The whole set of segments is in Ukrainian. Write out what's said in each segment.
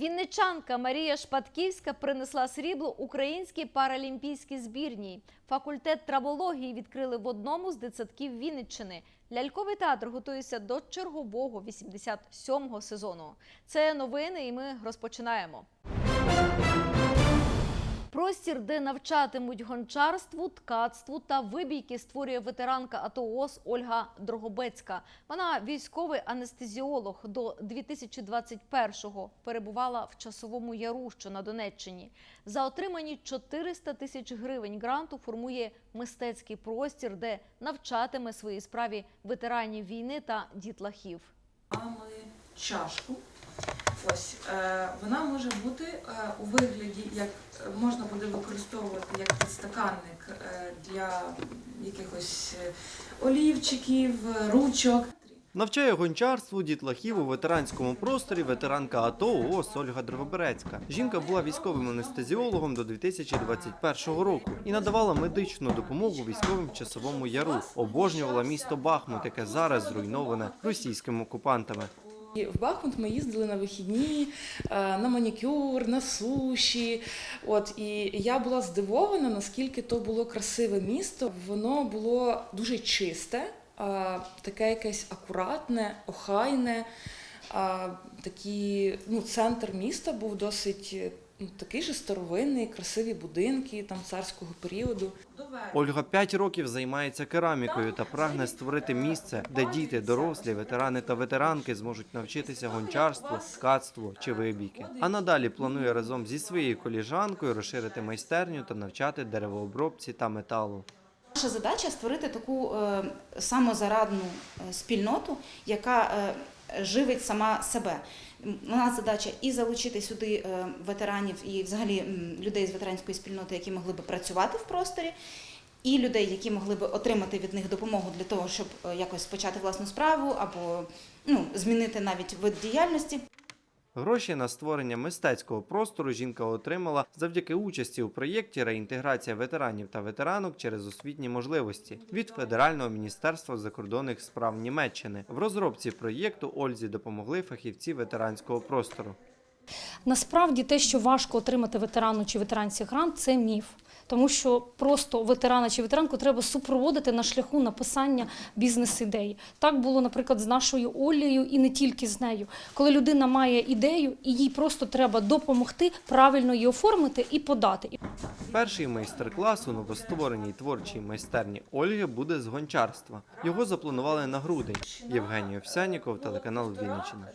Вінничанка Марія Шпатківська принесла срібло українській паралімпійській збірній. Факультет травології відкрили в одному з дитсадків Вінниччини. Ляльковий театр готується до чергового 87-го сезону. Це новини, і ми розпочинаємо. Простір, де навчатимуть гончарству, ткацтву та вибійки, створює ветеранка АТО ООС Ольга Дрогобецька. Вона військовий анестезіолог. До 2021-го перебувала в часовому яру, що на Донеччині. За отримані 400 тисяч гривень гранту формує мистецький простір, де навчатиме своїй справі ветеранів війни та дітлахів. Мали чашку. Ось е, вона може бути е, у вигляді, як можна буде використовувати як підстаканник е, для якихось олівчиків, ручок. Навчає гончарству дітлахів у ветеранському просторі ветеранка АТО ООС Ольга Дрогоберецька. Жінка була військовим анестезіологом до 2021 року і надавала медичну допомогу військовим в часовому яру. Обожнювала місто Бахмут, яке зараз зруйноване російськими окупантами. В Бахмут ми їздили на вихідні, е, на манікюр, на суші. От і я була здивована, наскільки то було красиве місто. Воно було дуже чисте, таке якесь акуратне, охайне. Такі, ну, центр міста був досить такий же старовинний, красиві будинки там царського періоду. Ольга 5 років займається керамікою та прагне створити місце, де діти, дорослі, ветерани та ветеранки зможуть навчитися гончарству, ткацтву чи вибійки. А надалі планує разом зі своєю коліжанкою розширити майстерню та навчати деревообробці та металу. Наша задача створити таку е, самозарадну е, спільноту, яка е, живить сама себе. У нас задача і залучити сюди е, ветеранів і взагалі людей з ветеранської спільноти, які могли би працювати в просторі, і людей, які могли би отримати від них допомогу для того, щоб е, якось почати власну справу або ну, змінити навіть вид діяльності. Гроші на створення мистецького простору жінка отримала завдяки участі у проєкті реінтеграція ветеранів та ветеранок через освітні можливості від Федерального міністерства закордонних справ Німеччини. В розробці проєкту Ользі допомогли фахівці ветеранського простору. Насправді те, що важко отримати ветерану чи ветеранці грант, це міф. Тому що просто ветерана чи ветеранку треба супроводити на шляху написання бізнес-ідеї. Так було, наприклад, з нашою Олею і не тільки з нею. Коли людина має ідею, і їй просто треба допомогти правильно її оформити і подати. Перший майстер-клас у новоствореній творчій майстерні Ольги буде з гончарства. Його запланували на грудень. Євгеній Овсяніков, телеканал Вінниччина.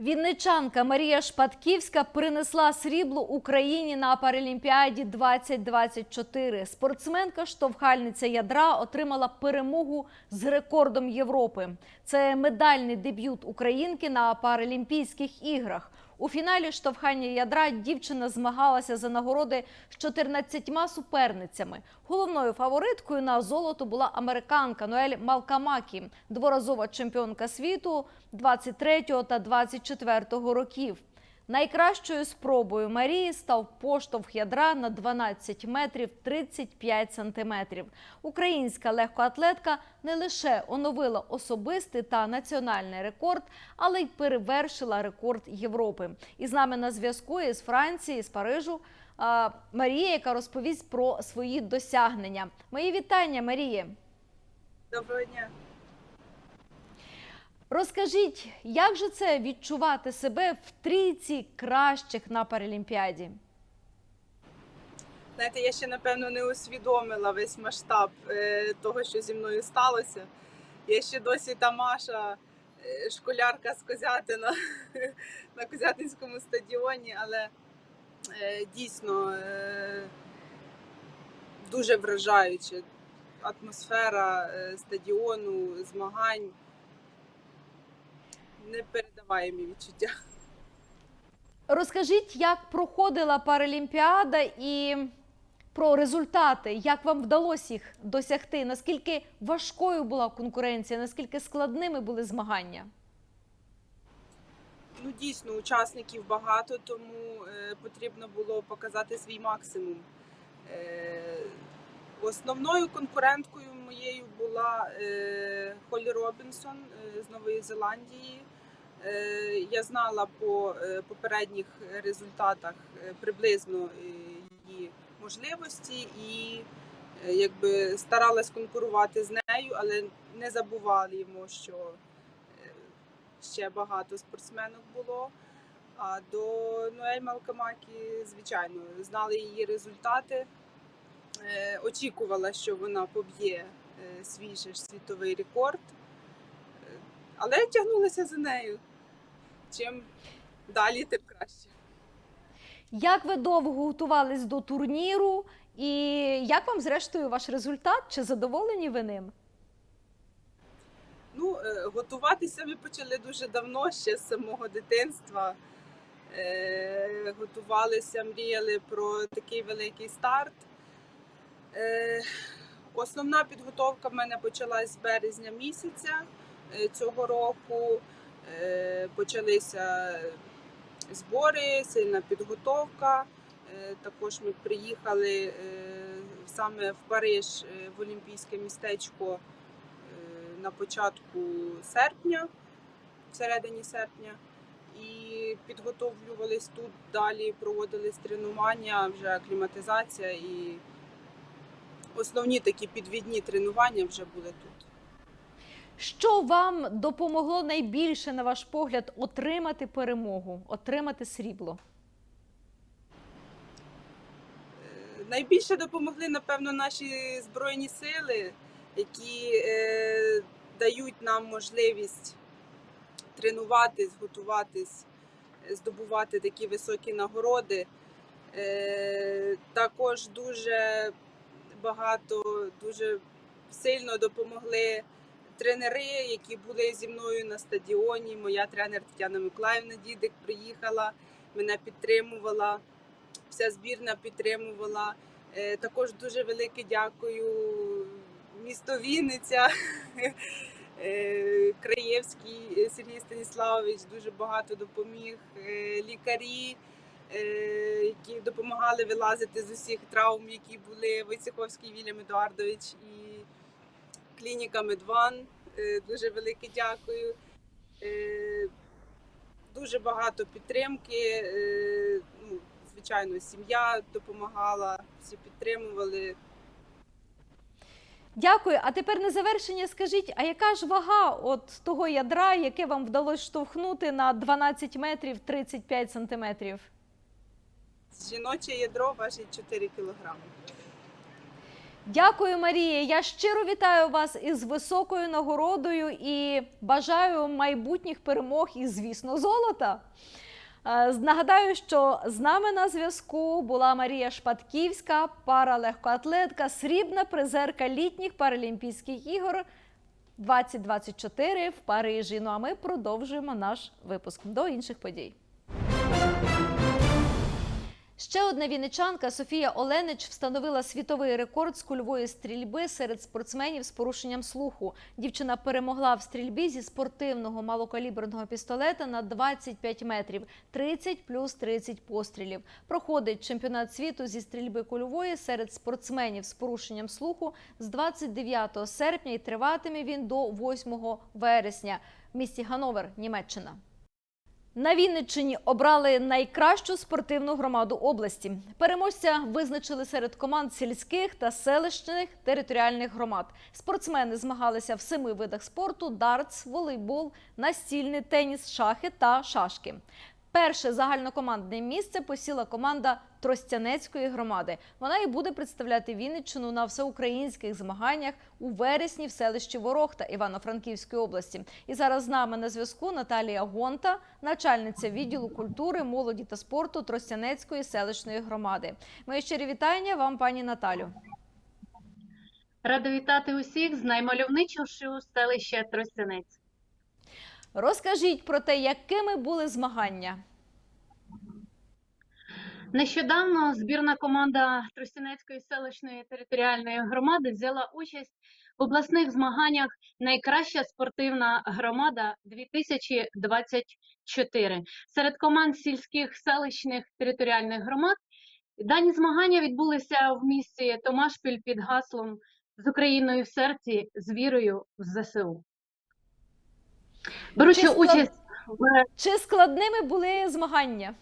Вінничанка Марія Шпатківська принесла срібло Україні на Паралімпіаді 2024. Спортсменка, штовхальниця ядра, отримала перемогу з рекордом Європи. Це медальний дебют українки на Паралімпійських іграх. У фіналі штовхання ядра дівчина змагалася за нагороди з 14 суперницями. Головною фавориткою на золото була американка Ноель Малкамакі, дворазова чемпіонка світу 23 та 24 років. Найкращою спробою Марії став поштовх ядра на 12 метрів 35 сантиметрів. Українська легкоатлетка не лише оновила особистий та національний рекорд, але й перевершила рекорд Європи. І з нами на зв'язку із Франції, з Парижу Марія, яка розповість про свої досягнення. Мої вітання, Марії. Доброго дня. Розкажіть, як же це відчувати себе в трійці кращих на Паралімпіаді? Знаєте, я ще напевно не усвідомила весь масштаб е, того, що зі мною сталося. Я ще досі та Маша, е, школярка з Козятина на Козятинському стадіоні, але е, дійсно дуже вражаюче. Атмосфера стадіону, змагань. Непередаваємі відчуття. Розкажіть, як проходила Паралімпіада і про результати, як вам вдалося їх досягти? Наскільки важкою була конкуренція, наскільки складними були змагання? Ну, дійсно, учасників багато, тому е, потрібно було показати свій максимум. Е, основною конкуренткою моєю була е, Холі Робінсон е, з Нової Зеландії. Е, Я знала по е, попередніх результатах е, приблизно її можливості і якби старалась конкурувати з нею, але не забуваємо, що ще багато спортсменок було. А до Ноель Малкамакі, звичайно, знали її результати. Очікувала, що вона поб'є свій світовий рекорд, але тягнулася за нею. Чим далі, тим краще. Як ви довго готувались до турніру, і як вам зрештою ваш результат? Чи задоволені ви ним? Ну, е, готуватися ми почали дуже давно, ще з самого дитинства. Е, Готувалися, мріяли про такий великий старт. Е, Основна підготовка в мене почалась з березня місяця цього року. Е, Почалися збори, сильна підготовка. Е, Також ми приїхали е, саме в Париж в Олімпійське містечко на початку серпня, всередині серпня, і підготовлювались тут далі, проводились тренування, вже акліматизація і основні такі підвідні тренування вже були тут. Що вам допомогло найбільше, на ваш погляд, отримати перемогу, отримати срібло? Найбільше допомогли, напевно, наші збройні сили, які е, дають нам можливість тренуватись, готуватись, здобувати такі високі нагороди. Е, також дуже багато, дуже сильно допомогли тренери, які були зі мною на стадіоні. Моя тренер Тетяна Миколаївна Дідик приїхала, мене підтримувала вся збірна підтримувала. Е, Також дуже велике дякую місто Вінниця, е, Краєвський Сергій Станіславович дуже багато допоміг. е, Лікарі, які допомагали вилазити з усіх травм, які були Войцеховський Вільям Едуардович і клініка Медван. Е, Дуже велике дякую. Е, Дуже багато підтримки. е, Ну, звичайно, сім'я допомагала, всі підтримували. Дякую. А тепер на завершення скажіть, а яка ж вага от того ядра, яке вам вдалося штовхнути на 12 метрів 35 сантиметрів? Жіноче ядро важить 4 кілограми. Дякую, Марія. Я щиро вітаю вас із високою нагородою і бажаю майбутніх перемог і, звісно, золота. Е, Нагадаю, що з нами на зв'язку була Марія Шпатківська, паралегкоатлетка, срібна призерка літніх Паралімпійських ігор 2024 в Парижі. Ну а ми продовжуємо наш випуск до інших подій. Ще одна вінничанка Софія Оленич встановила світовий рекорд з кульової стрільби серед спортсменів з порушенням слуху. Дівчина перемогла в стрільбі зі спортивного малокаліберного пістолета на 25 метрів, 30 плюс 30 пострілів. Проходить чемпіонат світу зі стрільби кульової серед спортсменів з порушенням слуху з 29 серпня і триватиме він до 8 вересня в місті Гановер, Німеччина. На Вінниччині обрали найкращу спортивну громаду області. Переможця визначили серед команд сільських та селищних територіальних громад. Спортсмени змагалися в семи видах спорту: дартс, волейбол, настільний теніс, шахи та шашки. Перше загальнокомандне місце посіла команда Тростянецької громади. Вона і буде представляти Вінниччину на всеукраїнських змаганнях у вересні в селищі Ворохта Івано-Франківської області. І зараз з нами на зв'язку Наталія Гонта, начальниця відділу культури, молоді та спорту Тростянецької селищної громади. Моє щирі вітання вам, пані Наталю. Рада вітати усіх з наймальовничішого селища Тростянець. Розкажіть про те, якими були змагання. Нещодавно збірна команда Тростянецької селищної територіальної громади взяла участь в обласних змаганнях Найкраща спортивна громада 2024 серед команд сільських селищних територіальних громад. Дані змагання відбулися в місті Томашпіль під гаслом з Україною в серці, з вірою в ЗСУ. Беручи Чи склад- участь Чи складними були змагання?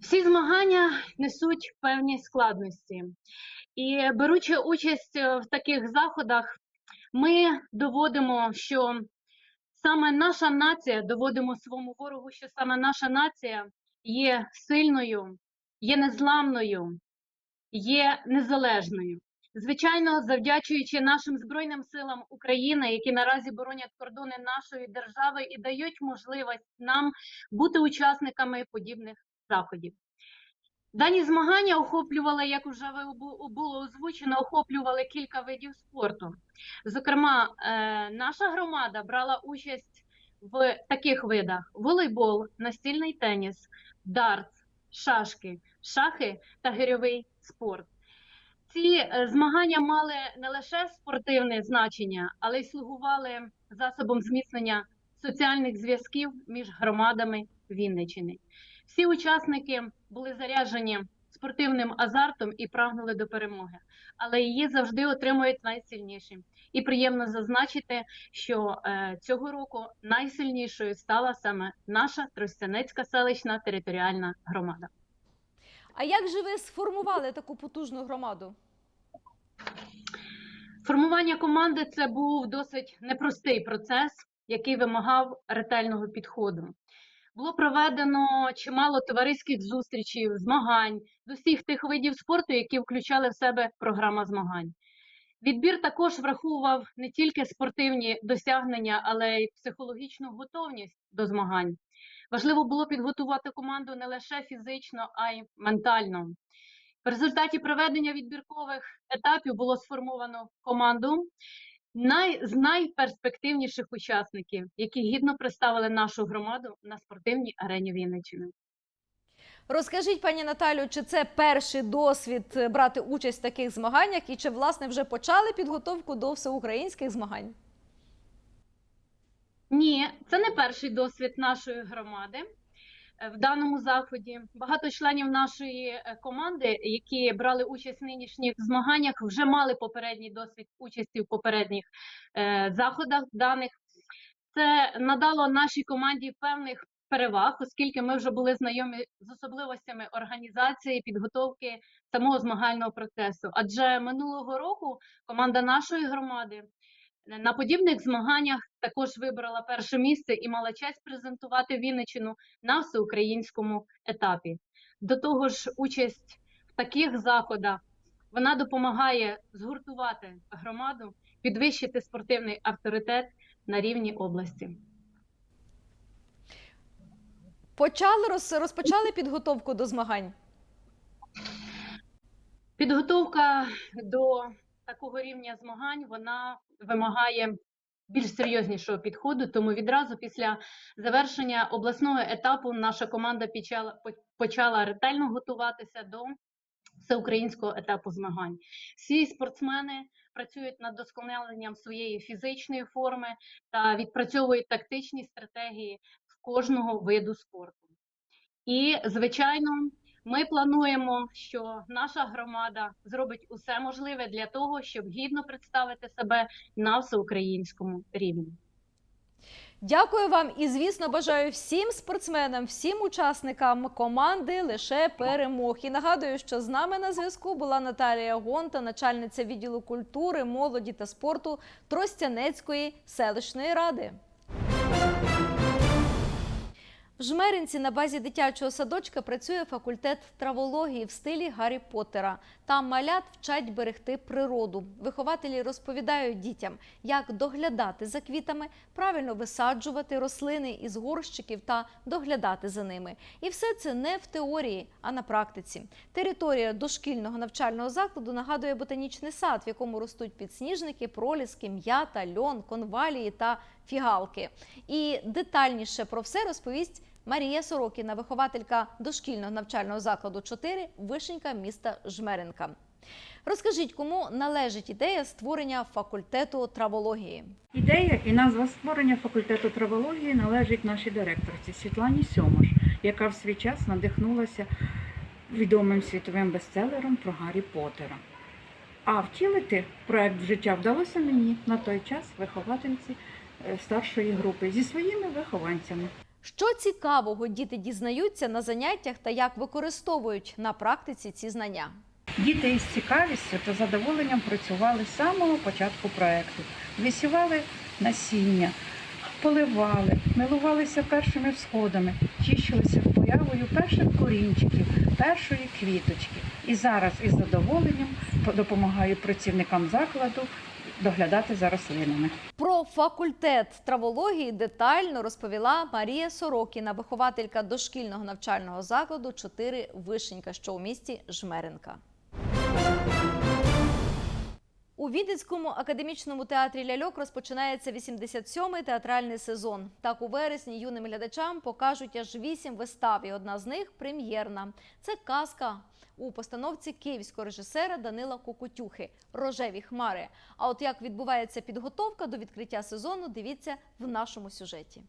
Всі змагання несуть певні складності. І беручи участь е, в таких заходах, ми доводимо, що саме наша нація, доводимо своєму ворогу, що саме наша нація є сильною, є незламною, є незалежною. Звичайно, завдячуючи нашим Збройним силам України, які наразі боронять кордони нашої держави і дають можливість нам бути учасниками подібних заходів. Дані змагання охоплювали, як вже було озвучено, охоплювали кілька видів спорту. Зокрема, е, наша громада брала участь в таких видах: волейбол, настільний теніс, дартс, шашки, шахи та гирьовий спорт. Ці е, змагання мали не лише спортивне значення, але й слугували засобом зміцнення соціальних зв'язків між громадами Вінниччини. Всі учасники були заряджені спортивним азартом і прагнули до перемоги, але її завжди отримують найсильніші. І приємно зазначити, що е, цього року найсильнішою стала саме наша Тростянецька селищна територіальна громада. А як же ви сформували таку потужну громаду? Формування команди це був досить непростий процес, який вимагав ретельного підходу. Було проведено чимало товариських зустрічей, змагань з усіх тих видів спорту, які включали в себе програма змагань. Відбір також враховував не тільки спортивні досягнення, але й психологічну готовність до змагань. Важливо було підготувати команду не лише фізично, а й ментально. В результаті проведення відбіркових етапів було сформовано команду най, з найперспективніших учасників, які гідно представили нашу громаду на спортивній арені Вінниччини. Розкажіть, пані Наталю, чи це перший досвід е, брати участь в таких змаганнях, і чи власне вже почали підготовку до всеукраїнських змагань? Ні, це не перший досвід нашої громади в даному заході. Багато членів нашої е, команди, які брали участь в нинішніх змаганнях, вже мали попередній досвід участі в попередніх е, заходах даних. Це надало нашій команді певних переваг, оскільки ми вже були знайомі з особливостями організації, підготовки самого змагального процесу. Адже минулого року команда нашої громади на подібних змаганнях також вибрала перше місце і мала честь презентувати Вінниччину на всеукраїнському етапі. До того ж, участь в таких заходах вона допомагає згуртувати громаду, підвищити спортивний авторитет на рівні області. Почали роз- розпочали підготовку до змагань? Підготовка до такого рівня змагань вона вимагає більш серйознішого підходу. Тому відразу після завершення обласного етапу наша команда почала, почала ретельно готуватися до всеукраїнського етапу змагань. Всі спортсмени працюють над досконаленням своєї фізичної форми та відпрацьовують тактичні стратегії в кожного виду спорту. І, звичайно, ми плануємо, що наша громада зробить усе можливе для того, щоб гідно представити себе на всеукраїнському рівні. Дякую вам і, звісно, бажаю всім спортсменам, всім учасникам команди лише перемог. І нагадую, що з нами на зв'язку була Наталія Гонта, начальниця відділу культури, молоді та спорту Тростянецької селищної ради. В Жмеринці на базі дитячого садочка працює факультет травології в стилі Гаррі Поттера. Там малят вчать берегти природу. Вихователі розповідають дітям, як доглядати за квітами, правильно висаджувати рослини із горщиків та доглядати за ними. І все це не в теорії, а на практиці. Територія дошкільного навчального закладу нагадує ботанічний сад, в якому ростуть підсніжники, проліски, м'ята, льон, конвалії та фігалки. І детальніше про все розповість Марія Сорокіна, вихователька дошкільного навчального закладу 4, вишенька міста Жмеринка. Розкажіть, кому належить ідея створення факультету травології? Ідея і назва створення факультету травології належить нашій директорці Світлані Сьомош, яка в свій час надихнулася відомим світовим бестселером про Гаррі Поттера. А втілити проект життя вдалося мені на той час виховательці е, старшої групи зі своїми вихованцями. Що цікавого діти дізнаються на заняттях та як використовують на практиці ці знання? Діти із цікавістю та задоволенням працювали з самого початку проекту. Висівали насіння, поливали, милувалися першими всходами, тішилися появою перших корінчиків, першої квіточки. І зараз із задоволенням допомагають працівникам закладу доглядати за рослинами. Про факультет травології детально розповіла Марія Сорокіна, вихователька дошкільного навчального закладу 4 Вишенька, що у місті Жмеринка. У Віденському академічному театрі ляльок розпочинається 87-й театральний сезон. Так у вересні юним глядачам покажуть аж вісім вистав, і одна з них прем'єрна. Це казка у постановці київського режисера Данила Кокотюхи Рожеві хмари. А от як відбувається підготовка до відкриття сезону, дивіться в нашому сюжеті.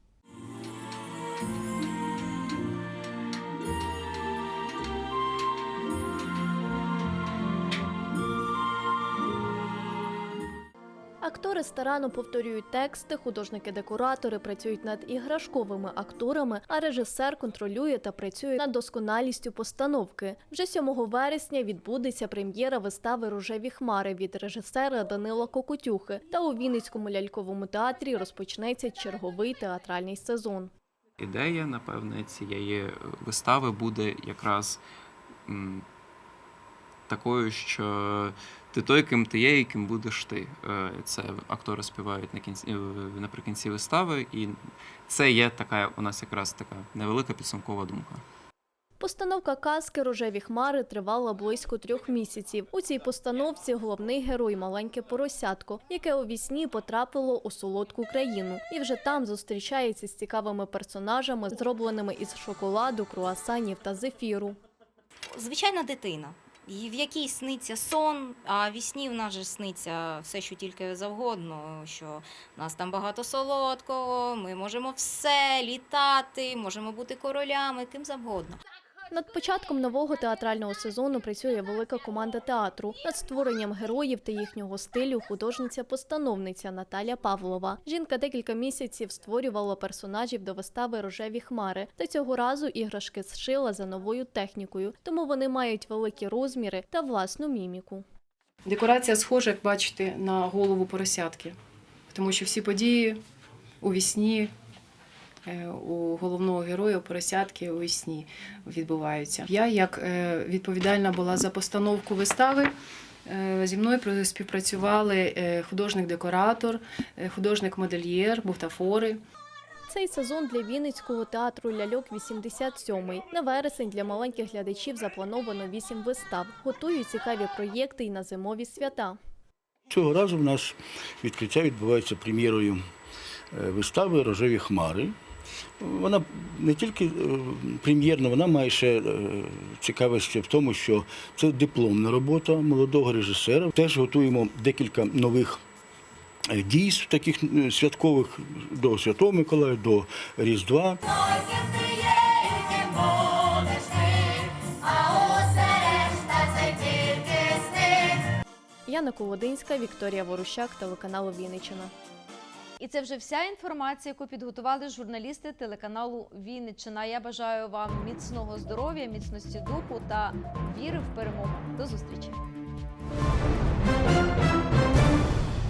Актори старанно повторюють тексти, художники-декоратори працюють над іграшковими акторами, а режисер контролює та працює над досконалістю постановки. Вже 7 вересня відбудеться прем'єра вистави Рожеві хмари від режисера Данила Кокотюхи. Та у Вінницькому ляльковому театрі розпочнеться черговий театральний сезон. Ідея, напевне, цієї вистави буде якраз такою, що ти той, ким ти є, і ким будеш ти. Е, Це актори співають на кінці, е, наприкінці вистави, і це є така у нас якраз така невелика підсумкова думка. Постановка казки Рожеві хмари тривала близько трьох місяців. У цій постановці головний герой маленьке поросятко, яке у вісні потрапило у солодку країну, і вже там зустрічається з цікавими персонажами, зробленими із шоколаду, круасанів та зефіру. звичайна дитина, в якій сниться сон, а в сні в нас же сниться все, що тільки завгодно, що в нас там багато солодкого, ми можемо все літати, можемо бути королями, ким завгодно. Над початком нового театрального сезону працює велика команда театру. Над створенням героїв та їхнього стилю художниця-постановниця Наталя Павлова. Жінка декілька місяців створювала персонажів до вистави Рожеві хмари. Та цього разу іграшки зшила за новою технікою, тому вони мають великі розміри та власну міміку. Декорація схожа, як бачите, на голову поросятки, тому що всі події у вісні у головного героя поросятки у вісні відбуваються. Я, як е, відповідальна була за постановку вистави, е, зі мною про- співпрацювали е, художник-декоратор, е, художник-модельєр, бутафори. Цей сезон для Вінницького театру ляльок 87-й. На вересень для маленьких глядачів заплановано 8 вистав. Готують цікаві проєкти і на зимові свята. Цього разу в нас відкриття відбувається прем'єрою е, вистави Рожеві хмари. Вона не тільки е, прем'єрна, вона має ще е, цікавості в тому, що це дипломна робота молодого режисера. Теж готуємо декілька нових е, дійств, таких святкових до Святого Миколая, до Різдва. Яна Колодинська, Вікторія Ворущак, телеканал Вінниччина. І це вже вся інформація, яку підготували журналісти телеканалу Вінниччина. Я бажаю вам міцного здоров'я, міцності духу та віри в перемогу. До зустрічі!